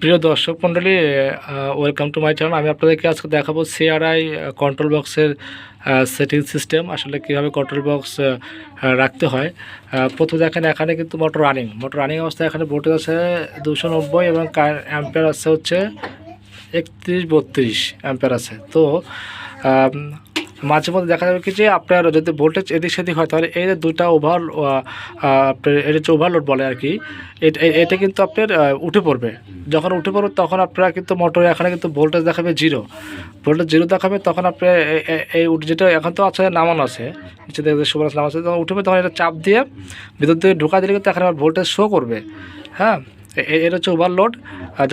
প্রিয় দর্শক মণ্ডলী ওয়েলকাম টু মাই চ্যানেল আমি আপনাদেরকে আজকে দেখাবো সিআরআই কন্ট্রোল বক্সের সেটিং সিস্টেম আসলে কীভাবে কন্ট্রোল বক্স রাখতে হয়। প্রথমে দেখেন এখানে কিন্তু মোটর রানিং মোটর রানিং অবস্থায় এখানে ভোল্টেজ আছে দুশো নব্বই এবং অ্যাম্পেয়ার আছে হচ্ছে একত্রিশ বত্রিশ অ্যাম্পেয়ার আছে। তো মাঝে মধ্যে দেখা যাবে কি যে আপনার যদি ভোল্টেজ এদিক সেদিক হয়, তাহলে এই যে দুটা ওভার আপনার এটা হচ্ছে ওভারলোড বলে আর কি এটা কিন্তু আপনার উঠে পড়বে। যখন উঠে পড়বে, তখন আপনারা কিন্তু মোটরে এখানে কিন্তু ভোল্টেজ দেখাবে জিরো ভোল্টেজ জিরো দেখাবে, তখন আপনার এই যেটা এখন তো আছে নামানো আছে, নিচে দেখবে আছে তখন উঠবে তখন এটা চাপ দিয়ে ভিতর দিয়ে ঢোকা দিলে কিন্তু এখানে আবার ভোল্টেজ শো করবে। হ্যাঁ? এটা হচ্ছে ওভারলোড আর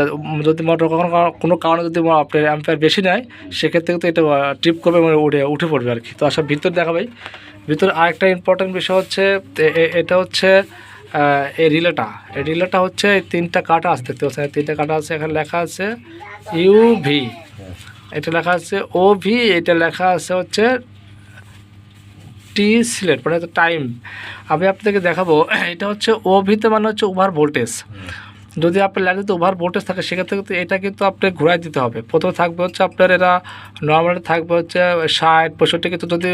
যদি মোটর কখনো কোনো কারণে যদি আপনার অ্যাম্পায়ার বেশি নেয়, সেক্ষেত্রে কিন্তু এটা ট্রিপ করবে মানে উঠে উঠে পড়বে আর কি তো আসলে ভিতর দেখাবেই। ভিতরে আরেকটা ইম্পর্টেন্ট বিষয় হচ্ছে এটা হচ্ছে এই রিলেটা এই রিলেটা হচ্ছে, এই তিনটা কাটা আছে দেখতে পাচ্ছেন। তিনটা কাটা আছে, এখানে লেখা আছে ইউভি এটা লেখা আছে ও ভি এটা লেখা আছে হচ্ছে টি সিলেট মানে টাইম আমি আপনাদেরকে দেখাবো, এটা হচ্ছে ও ভিতে মানে হচ্ছে ওভার ভোল্টেজ যদি আপনার লাইনে ওভার ভোল্টেজ থাকে, সেক্ষেত্রে কিন্তু এটা কিন্তু আপনি ঘুরাই দিতে হবে। প্রথমে থাকবে হচ্ছে আপনার এরা নর্মালি থাকবে হচ্ছে ষাট, পঁয়ষট্টি, কিন্তু যদি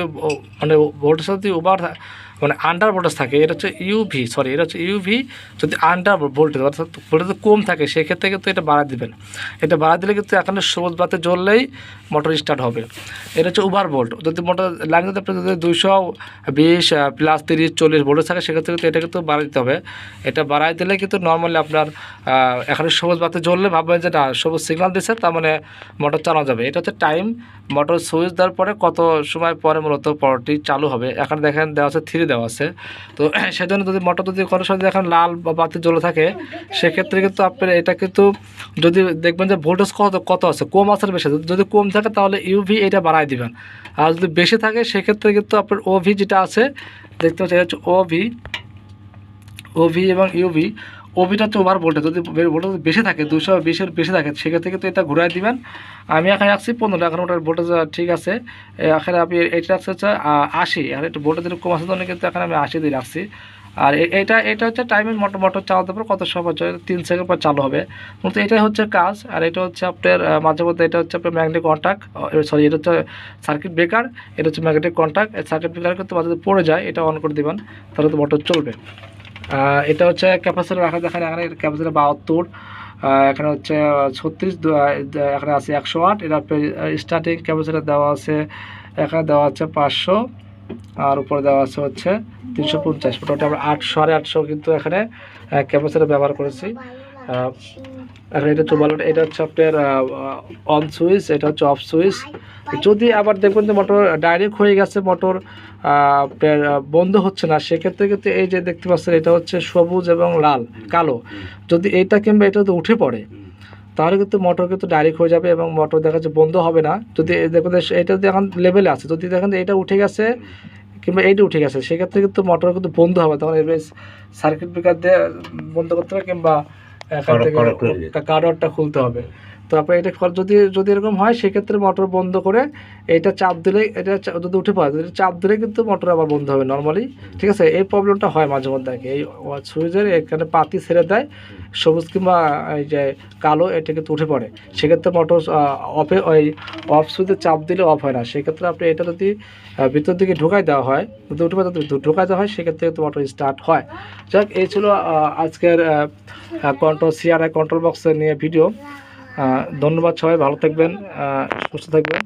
মানে ভোল্টেজ যদি ওভার মানে আন্ডার ভোল্টেজ থাকে, এটা হচ্ছে ইউভি সরি এটা হচ্ছে ইউভি যদি আন্ডার ভোল্টেজ অর্থাৎ ভোল্টেজ কম থাকে, সেক্ষেত্রে কিন্তু এটা বাড়া দিবেন। এটা বাড়া দিলে কিন্তু এখানে সবুজ বাতি জ্বললেই মোটর স্টার্ট হবে। এটা হচ্ছে ওভার ভোল্ট যদি মোটর লাইন যদি আপনার যদি দুইশো বিশ প্লাস তিরিশ, চল্লিশ ভোল্টেজ থাকে, সেক্ষেত্রে কিন্তু এটা কিন্তু বাড়াই দিতে হবে। এটা বাড়াই দিলে কিন্তু নর্মালি আপনার এখানে সবুজ বাতি জ্বললে ভাববেন যে না, সবুজ সিগনাল দিচ্ছে তার মানে মোটর চালানো যাবে। এটা হচ্ছে টাইম মোটর সুইচ দেওয়ার পরে কত সময় পরে মূলত পরটি চালু হবে। এখানে দেখেন দেওয়া আছে থ্রি দেওয়া আছে। তো সেজন্য যদি মোটর যদি কোনো সময় এখন লাল বা বাতি জ্বলে থাকে, সেক্ষেত্রে কিন্তু আপনার এটা কিন্তু যদি দেখবেন যে ভোল্টেজ কত কত আছে, কম আছে বেশি যদি কম থাকে তাহলে ইউভি এটা বাড়াই দিবেন। আর যদি বেশি থাকে, সেক্ষেত্রে কিন্তু আপনার ওভি যেটা আছে, দেখতে পাচ্ছি এটা হচ্ছে ওভি ওভি এবং ইউভি ওভিটা হচ্ছে ওভার ভোল্টেজ যদি ভোল্টেজ বেশি থাকে দুশো বিশের বেশি থাকে, সেক্ষেত্রে কিন্তু এটা ঘুরাই দিবেন। আমি এখানে রাখছি পনেরো এখন ওটার ভোল্টেজ ঠিক আছে। এখানে আপনি এটা রাখছে হচ্ছে আশি। আর একটু ভোল্টেজ একটু কম আছে জন্য কিন্তু এখানে আমি আশি দিয়ে রাখছি। আর এটা এটা হচ্ছে টাইমের মোটর মোটর চালাতে পারে কত সময় তিন সেকেন্ড পর চালু হবে। মূলত এটাই হচ্ছে কাজ, আর এটা হচ্ছে আপনার মাঝে মধ্যে এটা হচ্ছে আপনার ম্যাগনেটিক কন্ট্যাক্ট সরি এটা হচ্ছে সার্কিট ব্রেকার এটা হচ্ছে ম্যাগনেটিক কন্ট্যাক্ট সার্কিট ব্রেকার কিন্তু মাঝে পড়ে যায়, এটা অন করে দিবেন, তাহলে তো মোটর চলবে। এটা হচ্ছে ক্যাপাসিটার রাখা দেখেন এখানে ক্যাপাসিটার বাহাত্তর। এখানে হচ্ছে ছত্রিশ এখানে আছে একশো আট। এটা স্টার্টিং ক্যাপাসিটার দেওয়া আছে, এখানে দেওয়া আছে পাঁচশো। আর উপরে দেওয়া আছে হচ্ছে তিনশো পঞ্চাশ। মোটামুটি আমরা আটশো সাড়ে আটশো কিন্তু এখানে ক্যাপাসিটার ব্যবহার করেছি। এটা বলো এটা হচ্ছে আপনার অন সুইচ এটা হচ্ছে অফ সুইচ যদি আবার দেখবেন যে মোটর ডাইরেক্ট হয়ে গেছে মোটর আপনার বন্ধ হচ্ছে না, সেক্ষেত্রে কিন্তু এই যে দেখতে পাচ্ছেন, এটা হচ্ছে সবুজ এবং লাল, কালো। যদি এটা কিংবা এটা তো উঠে পড়ে, তাহলে কিন্তু মোটর কিন্তু ডাইরেক্ট হয়ে যাবে এবং মোটর দেখা যাচ্ছে বন্ধ হবে না। যদি যে এটা যদি এখন লেভেলে আছে, যদি দেখেন এটা উঠে গেছে কিংবা এইটা উঠে গেছে, সেক্ষেত্রে কিন্তু মোটর কিন্তু বন্ধ হবে। তখন সার্কিট ব্রেকার দিয়ে বন্ধ করতে হবে কিংবা এখান থেকে খুলতে হবে। তো আপনার এটা যদি যদি এরকম হয় সেক্ষেত্রে মোটর বন্ধ করে এটা চাপ দিলে এটা যদি উঠে পড়ে যদি চাপ দিলে কিন্তু মোটর আবার বন্ধ হবে নর্মালি ঠিক আছে? এই প্রবলেমটা হয় মাঝে মধ্যে আর কি এই সুইচের এখানে পাতি ছেড়ে দেয় সবুজ কিংবা এই যে কালো এটা কিন্তু উঠে পড়ে। সেক্ষেত্রে মোটর অফে ওই অফ সুইচে চাপ দিলে অফ হয় না। সেক্ষেত্রে আপনি এটা যদি ভিতর দিকে ঢোকাই দেওয়া হয় যদি উঠে পড়ে ঢোকাই দেওয়া হয় সেক্ষেত্রে কিন্তু মোটর স্টার্ট হয়। যাক এই ছিল আজকের কন্ট্রোল সিআরআই কন্ট্রোল বক্সে নিয়ে ভিডিও ধন্যবাদ সবাই ভালো থাকবেন সুস্থ থাকবেন।